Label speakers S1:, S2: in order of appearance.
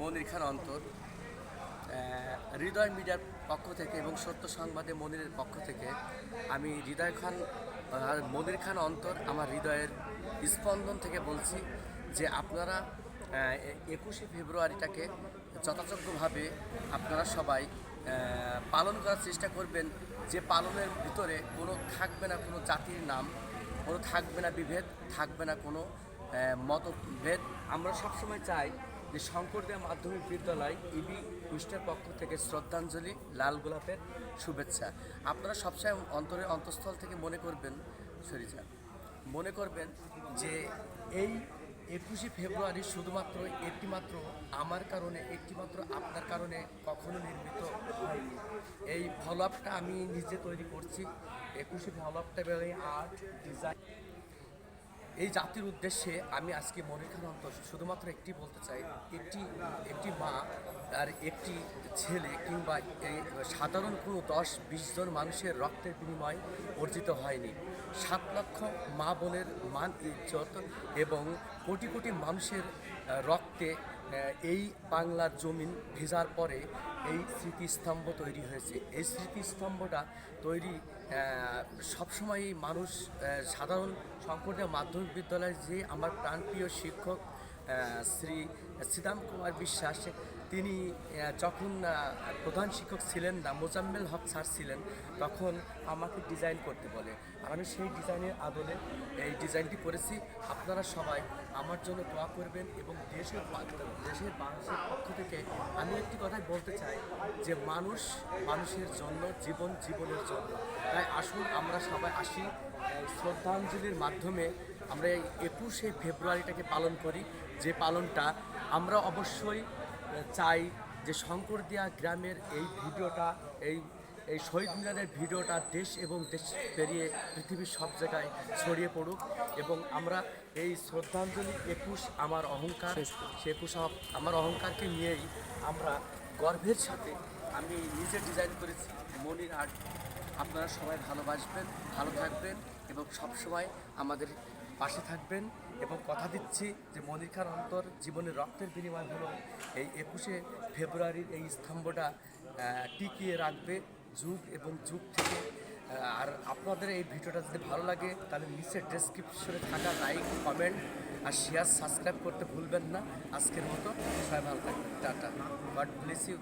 S1: মনির খান অন্তর হৃদয় মিডিয়ার পক্ষ থেকে এবং সত্য সংবাদে মনিরের পক্ষ থেকে আমি হৃদয় খান মনির খান অন্তর আমার হৃদয়ের স্পন্দন থেকে বলছি যে আপনারা একুশে ফেব্রুয়ারিটাকে যথাযোগ্যভাবে আপনারা সবাই পালন করার চেষ্টা করবেন যে পালনের ভিতরে কোনো থাকবে না কোনো জাতির নাম, কোনো থাকবে না বিভেদ, থাকবে না কোনো মতভেদ। আমরা সবসময় চাই যে শঙ্করদেব মাধ্যমিক বিদ্যালয় ইবি কুষ্টের পক্ষ থেকে শ্রদ্ধাঞ্জলি, লাল গোলাপের শুভেচ্ছা। আপনারা সবসময় অন্তরে অন্তঃস্থল থেকে মনে করবেন সরিচা মনে করবেন যে এই একুশে ফেব্রুয়ারি শুধুমাত্র একটিমাত্র আমার কারণে একটিমাত্র আপনার কারণে কখনো নির্মিত হয়নি। এই ফলোআপটা আমি নিজে তৈরি করছি। একুশে ফলোআপটা আর্ট ডিজাইন। এই জাতির উদ্দেশ্যে আমি আজকে মনির শুধুমাত্র একটি বলতে চাই, একটি একটি মা আর একটি ছেলে কিংবা এই সাধারণ কোনো দশ, বিশ জন মানুষের রক্তের বিনিময় অর্জিত হয়নি। সাত লক্ষ মা বোনের মান, ইজ্জত এবং কোটি কোটি মানুষের রক্তে এই বাংলার জমিন ভেজার পরে এই স্মৃতিস্তম্ভ তৈরি হয়েছে। এই স্মৃতিস্তম্ভটা তৈরি সবসময়ই মানুষ সাধারণ শঙ্করদেব মাধ্যমিক বিদ্যালয়ের যে আমার প্রাণপ্রিয় শিক্ষক শ্রী শ্রীরাম কুমার বিশ্বাস তিনি যখন প্রধান শিক্ষক ছিলেন না, মোজাম্মেল হক স্যার ছিলেন, তখন আমাকে ডিজাইন করতে বলে। আর আমি সেই ডিজাইনের আদলে এই ডিজাইনটি করেছি। আপনারা সবাই আমার জন্য দোয়া করবেন এবং দেশের দেশের মানুষের পক্ষ থেকে আমি একটি কথাই বলতে চাই যে মানুষ মানুষের জন্য, জীবন জীবনের জন্য। তাই আসুন আমরা সবাই আসি শ্রদ্ধাঞ্জলির মাধ্যমে আমরা এই একুশে ফেব্রুয়ারিটাকে পালন করি। যে পালনটা আমরা অবশ্যই চাই যে শঙ্করদিয়া গ্রামের এই ভিডিওটা এই এই শহীদ মিনারের ভিডিওটা দেশ এবং দেশ পেরিয়ে পৃথিবীর সব জায়গায় ছড়িয়ে পড়ুক এবং আমরা এই শ্রদ্ধাঞ্জলি একুশ আমার অহংকার সে একুশ আমার- আমার অহংকারকে নিয়েই আমরা গর্বের সাথে আমি নিজে ডিজাইন করেছি মনির আর্ট আপনারা সবাই ভালোবাসবেন ভালো থাকবেন এবং সবসময় আমাদের পাশে থাকবেন। এবং কথা দিচ্ছি যে মনির খান অন্তর জীবনের রক্তের বিনিময় হলো এই একুশে ফেব্রুয়ারির এই স্তম্ভটা টিকিয়ে রাখবে যুগ এবং যুগ থেকে। আর আপনাদের এই ভিডিওটা যদি ভালো লাগে, তাহলে নিচে ডেসক্রিপশনে থাকা লাইক কমেন্ট আর শেয়ার সাবস্ক্রাইব করতে ভুলবেন না। আজকের মতো সবাই ভালো থাকবেন। টাটা। God bless you